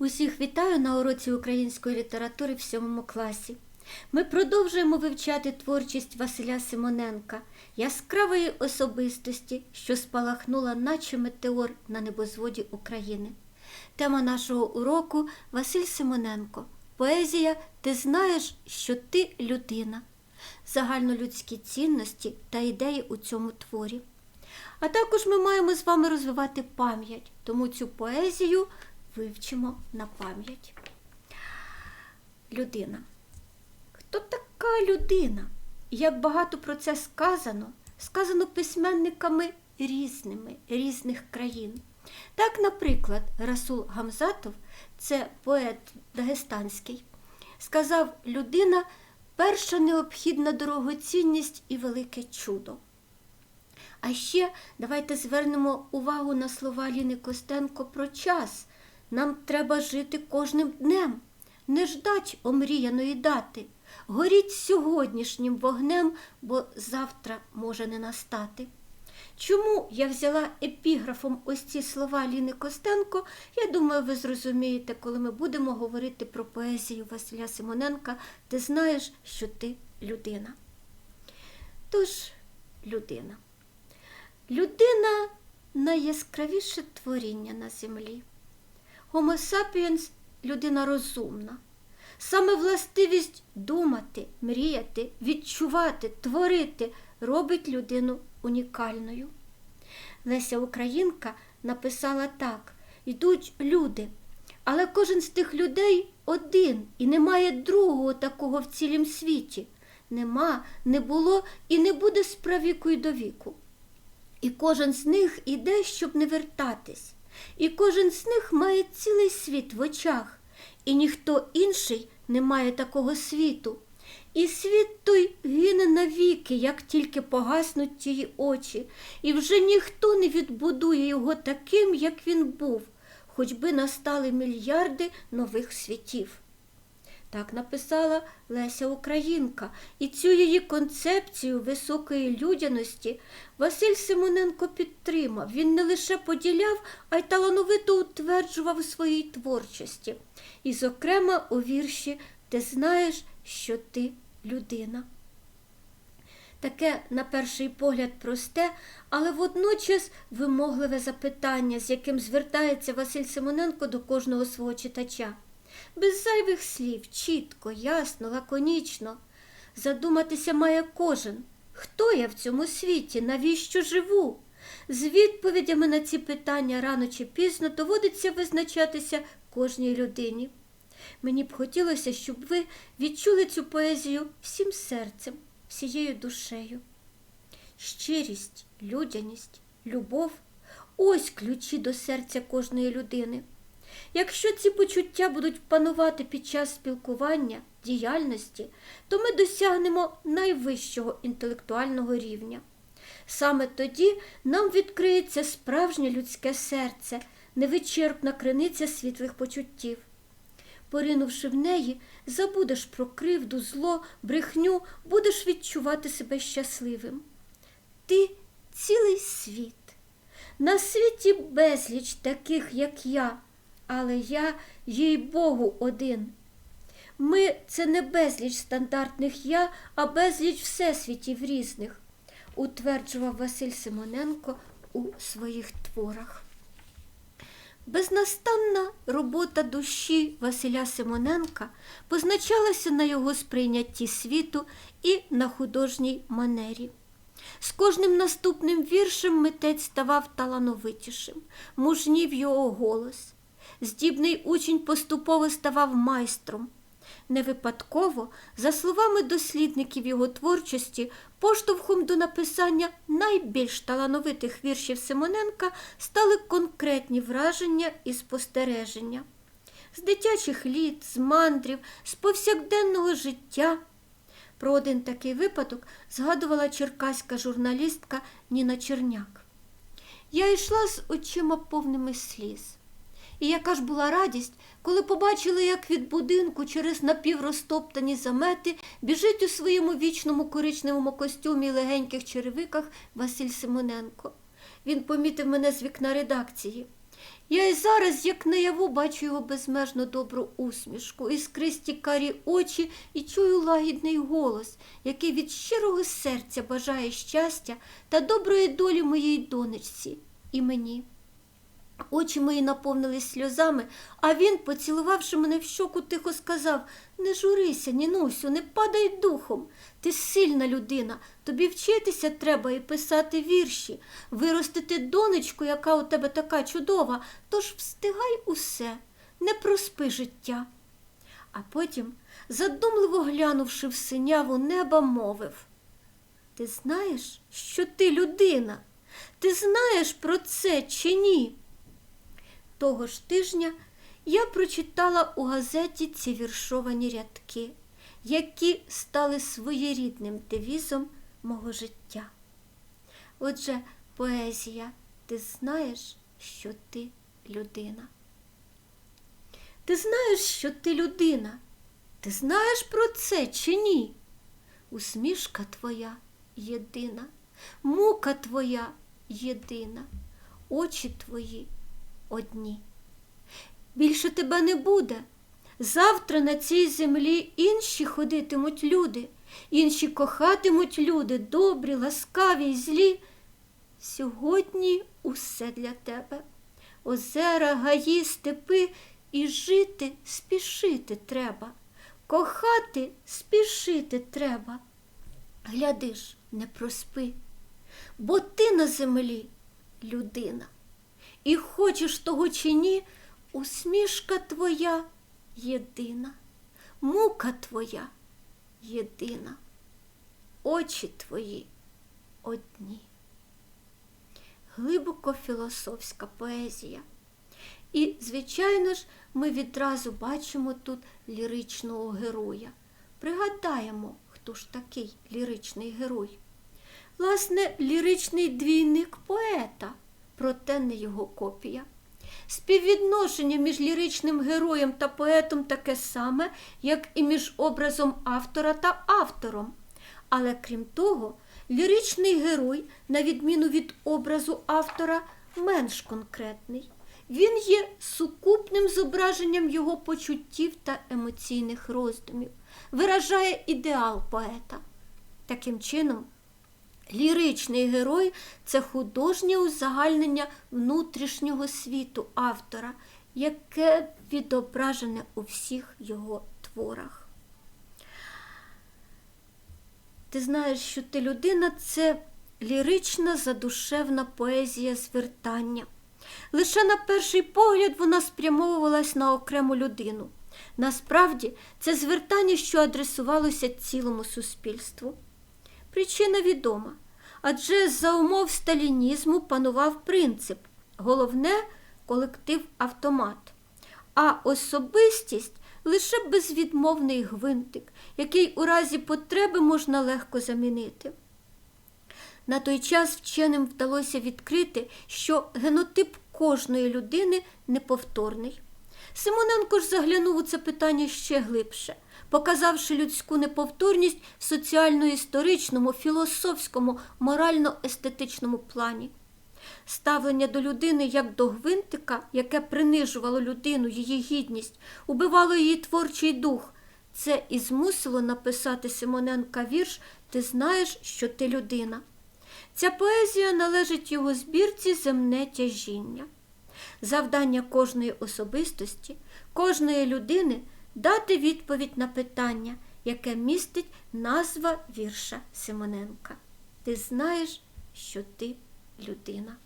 Усіх вітаю на уроці української літератури в сьомому класі. Ми продовжуємо вивчати творчість Василя Симоненка, яскравої особистості, що спалахнула, наче метеор на небозводі України. Тема нашого уроку Василь Симоненко. Поезія Ти знаєш, що ти людина. Загальнолюдські цінності та ідеї у цьому творі. А також ми маємо з вами розвивати пам'ять, тому цю поезію вивчимо на пам'ять. Людина. Хто така людина? Як багато про це сказано, сказано письменниками різними, різних країн. Так, наприклад, Расул Гамзатов, це поет дагестанський, сказав людина перша необхідна дорогоцінність і велике чудо. А ще давайте звернемо увагу на слова Ліни Костенко про час. Нам треба жити кожним днем, не ждать омріяної дати. Горіть сьогоднішнім вогнем, бо завтра може не настати. Чому я взяла епіграфом ось ці слова Ліни Костенко, я думаю, ви зрозумієте, коли ми будемо говорити про поезію Василя Симоненка, ти знаєш, що ти людина. Тож, людина. Людина найяскравіше творіння на землі. Sapiens – людина розумна. Саме властивість думати, мріяти, відчувати, творити робить людину унікальною. Леся Українка написала так: йдуть люди, але кожен з тих людей один і немає другого такого в цілім світі. Нема, не було і не буде з правіку й до віку. І кожен з них іде, щоб не вертатись, і кожен з них має цілий світ в очах, і ніхто інший не має такого світу. І світ той гине навіки, як тільки погаснуть тії очі, і вже ніхто не відбудує його таким, як він був, хоч би настали мільярди нових світів. Так написала Леся Українка, і цю її концепцію високої людяності Василь Симоненко підтримав. Він не лише поділяв, а й талановито утверджував у своїй творчості. І, зокрема, у вірші Ти знаєш, що ти людина. Таке, на перший погляд, просте, але водночас вимогливе запитання, з яким звертається Василь Симоненко до кожного свого читача. Без зайвих слів, чітко, ясно, лаконічно. Задуматися має кожен, хто я в цьому світі, навіщо живу? З відповідями на ці питання рано чи пізно доводиться визначатися кожній людині. Мені б хотілося, щоб ви відчули цю поезію всім серцем, всією душею. Щирість, людяність, любов ось ключі до серця кожної людини. Якщо ці почуття будуть панувати під час спілкування, діяльності, то ми досягнемо найвищого інтелектуального рівня. Саме тоді нам відкриється справжнє людське серце, невичерпна криниця світлих почуттів. Поринувши в неї, забудеш про кривду, зло, брехню, будеш відчувати себе щасливим. Ти цілий світ. На світі безліч таких, як я, але я, їй Богу, один. Ми це не безліч стандартних я, а безліч всесвітів різних, утверджував Василь Симоненко у своїх творах. Безнастанна робота душі Василя Симоненка позначалася на його сприйнятті світу і на художній манері. З кожним наступним віршем митець ставав талановитішим, мужнів його голос. Здібний учень поступово ставав майстром. Не випадково, за словами дослідників його творчості, поштовхом до написання найбільш талановитих віршів Симоненка стали конкретні враження і спостереження. З дитячих літ, з мандрів, з повсякденного життя. Про один такий випадок згадувала черкаська журналістка Ніна Черняк. Я йшла з очима повними сліз. І яка ж була радість, коли побачили, як від будинку через напіврозтоптані замети біжить у своєму вічному коричневому костюмі і легеньких черевиках Василь Симоненко. Він помітив мене з вікна редакції. Я і зараз, як наяву, бачу його безмежно добру усмішку, іскристі карі очі і чую лагідний голос, який від щирого серця бажає щастя та доброї долі моїй донечці і мені. Очі мої наповнились сльозами, а він, поцілувавши мене в щоку, тихо сказав Не журися, Нінусю, не падай духом. Ти сильна людина, тобі вчитися треба і писати вірші, виростити донечку, яка у тебе така чудова, тож встигай усе, не проспи життя. А потім, задумливо глянувши в синяву неба, мовив Ти знаєш, що ти людина? Ти знаєш про це чи ні? Того ж тижня я прочитала у газеті ці віршовані рядки, які стали своєрідним девізом мого життя. Отже, поезія, ти знаєш, що ти людина. Ти знаєш, що ти людина. Ти знаєш про це чи ні? Усмішка твоя єдина, мука твоя єдина, очі твої одні. Більше тебе не буде. Завтра на цій землі інші ходитимуть люди, інші кохатимуть люди, добрі, ласкаві й злі. Сьогодні усе для тебе. Озера, гаї, степи і жити спішити треба. Кохати спішити треба. Глядиш, не проспи, бо ти на землі людина. І хочеш того чи ні, усмішка твоя єдина, мука твоя єдина, очі твої одні. Глибоко філософська поезія. І, звичайно ж, ми відразу бачимо тут ліричного героя. Пригадаємо, хто ж такий ліричний герой. Власне, ліричний двійник поета проте не його копія. Співвідношення між ліричним героєм та поетом таке саме, як і між образом автора та автором. Але крім того, ліричний герой, на відміну від образу автора, менш конкретний. Він є сукупним зображенням його почуттів та емоційних роздумів, виражає ідеал поета. Таким чином, Ліричний герой це художнє узагальнення внутрішнього світу автора, яке відображене у всіх його творах. Ти знаєш, що ти людина це лірична задушевна поезія звертання. Лише на перший погляд вона спрямовувалась на окрему людину. Насправді, це звертання, що адресувалося цілому суспільству. Причина відома, адже за умов сталінізму панував принцип головне колектив автомат, а особистість лише безвідмовний гвинтик, який у разі потреби можна легко замінити. На той час вченим вдалося відкрити, що генотип кожної людини неповторний. Симоненко ж заглянув у це питання ще глибше показавши людську неповторність в соціально-історичному, філософському, морально-естетичному плані. Ставлення до людини як до гвинтика, яке принижувало людину, її гідність, убивало її творчий дух. Це і змусило написати Симоненка вірш Ти знаєш, що ти людина. Ця поезія належить його збірці земне тяжіння. Завдання кожної особистості, кожної людини дати відповідь на питання, яке містить назва вірша Симоненка. Ти знаєш, що ти людина.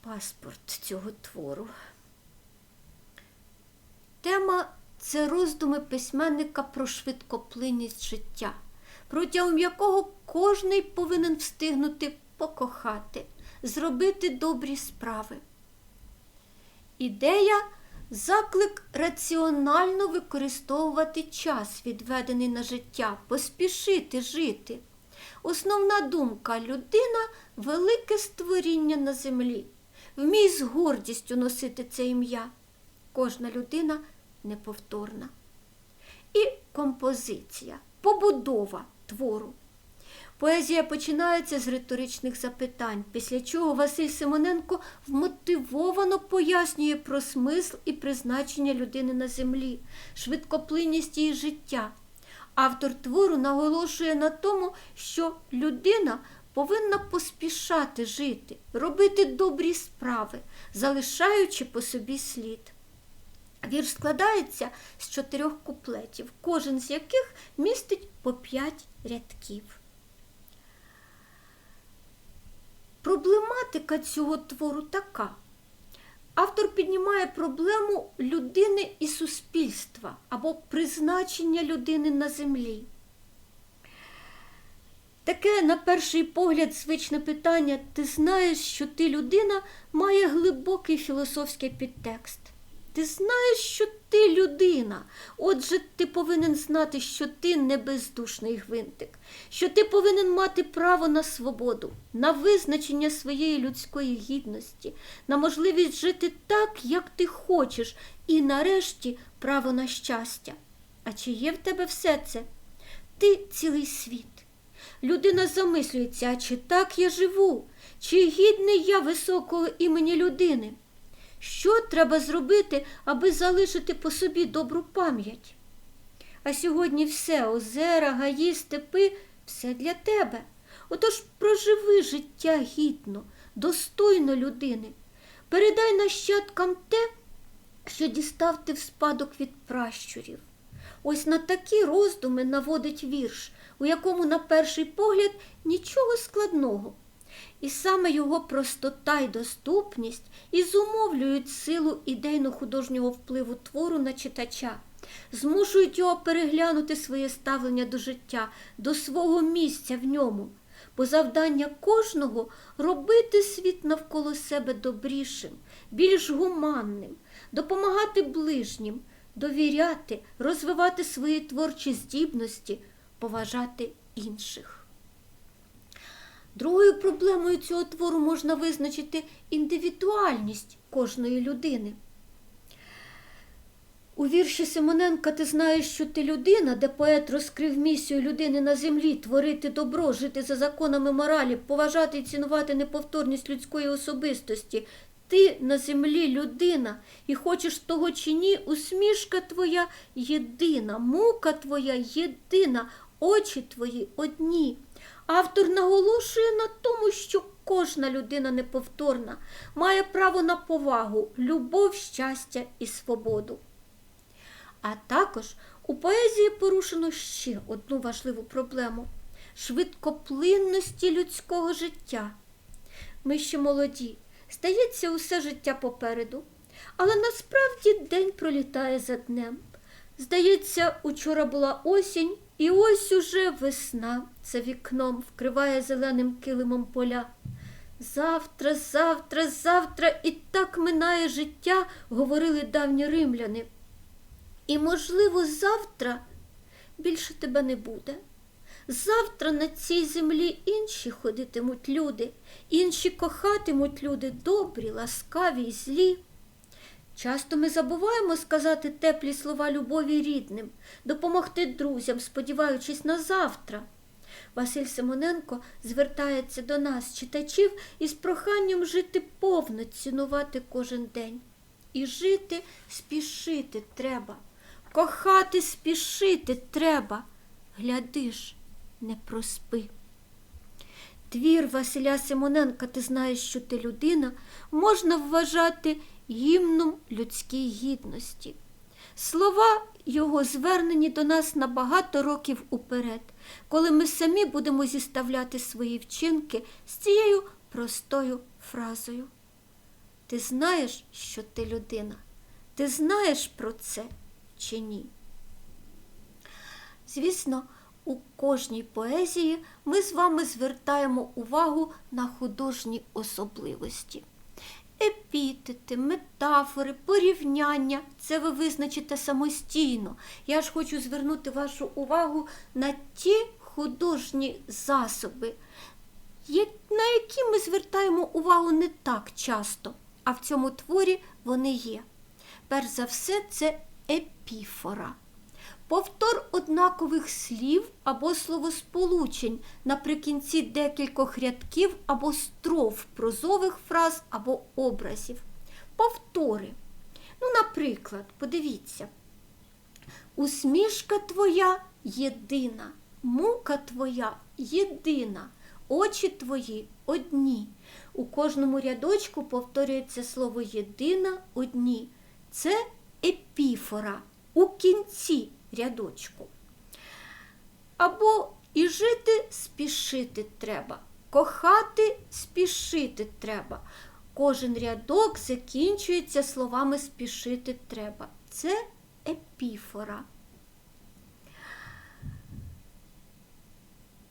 Паспорт цього твору. Тема це роздуми письменника про швидкоплинність життя, протягом якого кожний повинен встигнути покохати, зробити добрі справи. Ідея Заклик раціонально використовувати час, відведений на життя, поспішити жити. Основна думка людина велике створіння на землі. Вмій з гордістю носити це ім'я. Кожна людина неповторна. І композиція, побудова твору. Поезія починається з риторичних запитань, після чого Василь Симоненко вмотивовано пояснює про смисл і призначення людини на землі, швидкоплинність її життя. Автор твору наголошує на тому, що людина повинна поспішати жити, робити добрі справи, залишаючи по собі слід. Вірш складається з чотирьох куплетів, кожен з яких містить по п'ять рядків. Проблематика цього твору така. Автор піднімає проблему людини і суспільства або призначення людини на землі. Таке, на перший погляд, звичне питання ти знаєш, що ти людина має глибокий філософський підтекст. Ти знаєш, що ти людина. Отже, ти повинен знати, що ти не бездушний гвинтик, що ти повинен мати право на свободу, на визначення своєї людської гідності, на можливість жити так, як ти хочеш, і нарешті право на щастя. А чи є в тебе все це? Ти цілий світ. Людина замислюється, а чи так я живу, чи гідний я високого імені людини? Що треба зробити, аби залишити по собі добру пам'ять? А сьогодні все озера, гаї, степи все для тебе. Отож проживи життя гідно, достойно людини. Передай нащадкам те, що дістав ти в спадок від пращурів. Ось на такі роздуми наводить вірш, у якому, на перший погляд, нічого складного. І саме його простота й доступність і зумовлюють силу ідейно-художнього впливу твору на читача, змушують його переглянути своє ставлення до життя, до свого місця в ньому, бо завдання кожного робити світ навколо себе добрішим, більш гуманним, допомагати ближнім, довіряти, розвивати свої творчі здібності, поважати інших. Другою проблемою цього твору можна визначити індивідуальність кожної людини. У вірші Симоненка ти знаєш, що ти людина, де поет розкрив місію людини на землі, творити добро, жити за законами моралі, поважати і цінувати неповторність людської особистості. Ти на землі людина, і хочеш того чи ні, усмішка твоя єдина, мука твоя єдина, очі твої одні. Автор наголошує на тому, що кожна людина неповторна, має право на повагу, любов, щастя і свободу. А також у поезії порушено ще одну важливу проблему швидкоплинності людського життя. Ми ще молоді, здається, усе життя попереду, але насправді день пролітає за днем. Здається, учора була осінь, і ось уже весна за вікном вкриває зеленим килимом поля. Завтра, завтра, завтра і так минає життя, говорили давні римляни. І, можливо, завтра більше тебе не буде. Завтра на цій землі інші ходитимуть люди, інші кохатимуть люди добрі, ласкаві й злі. Часто ми забуваємо сказати теплі слова любові рідним, допомогти друзям, сподіваючись на завтра. Василь Симоненко звертається до нас, читачів, із проханням жити повно, цінувати кожен день. І жити спішити треба, кохати спішити треба. Гляди ж, не проспи. Твір Василя Симоненка, ти знаєш, що ти людина, можна вважати гімном людській гідності. Слова його звернені до нас на багато років уперед, коли ми самі будемо зіставляти свої вчинки з цією простою фразою. Ти знаєш, що ти людина? Ти знаєш про це чи ні? Звісно, у кожній поезії ми з вами звертаємо увагу на художні особливості. Епітети, метафори, порівняння це ви визначите самостійно. Я ж хочу звернути вашу увагу на ті художні засоби, на які ми звертаємо увагу не так часто, а в цьому творі вони є. Перш за все, це епіфора. Повтор однакових слів або словосполучень наприкінці декількох рядків або строф прозових фраз або образів. Повтори. Ну, наприклад, подивіться. Усмішка твоя єдина, мука твоя єдина, очі твої одні. У кожному рядочку повторюється слово єдина одні. Це епіфора у кінці рядочку. Або і жити спішити треба, кохати спішити треба. Кожен рядок закінчується словами спішити треба. Це епіфора.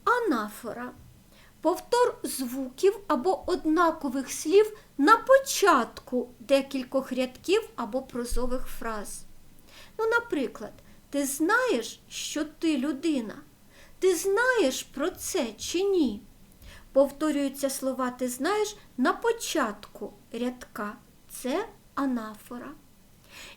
Анафора. Повтор звуків або однакових слів на початку декількох рядків або прозових фраз. Ну, наприклад, ти знаєш, що ти людина? Ти знаєш про це чи ні? Повторюються слова ти знаєш на початку рядка. Це анафора.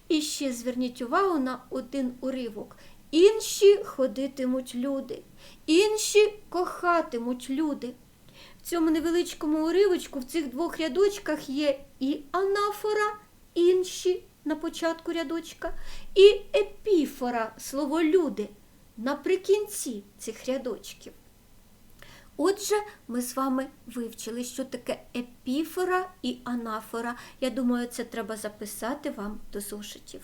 І ще зверніть увагу на один уривок. Інші ходитимуть люди, інші кохатимуть люди. В цьому невеличкому уривочку в цих двох рядочках є і анафора, інші на початку рядочка, і епіфора, слово люди наприкінці цих рядочків. Отже, ми з вами вивчили, що таке епіфора і анафора. Я думаю, це треба записати вам до зошитів.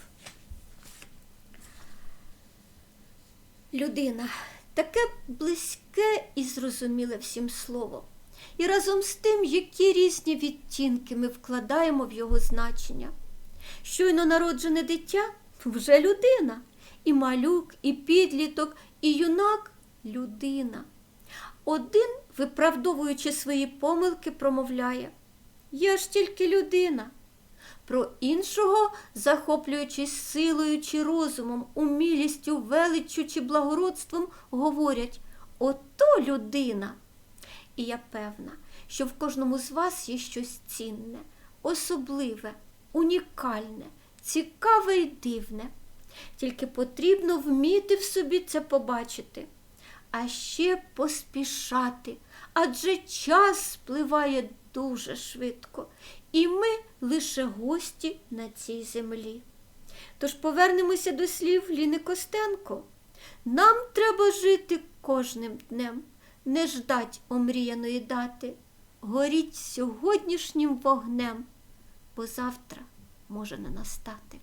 Людина таке близьке і зрозуміле всім слово. І разом з тим, які різні відтінки ми вкладаємо в його значення. Щойно народжене дитя вже людина, і малюк, і підліток, і юнак людина. Один, виправдовуючи свої помилки, промовляє Я ж тільки людина. Про іншого, захоплюючись силою чи розумом, умілістю, величчю чи благородством, говорять Ото людина. І я певна, що в кожному з вас є щось цінне, особливе, унікальне, цікаве і дивне. Тільки потрібно вміти в собі це побачити а ще поспішати, адже час спливає дуже швидко, і ми лише гості на цій землі. Тож повернемося до слів Ліни Костенко. Нам треба жити кожним днем, не ждать омріяної дати. Горіть сьогоднішнім вогнем, бо завтра може не настати.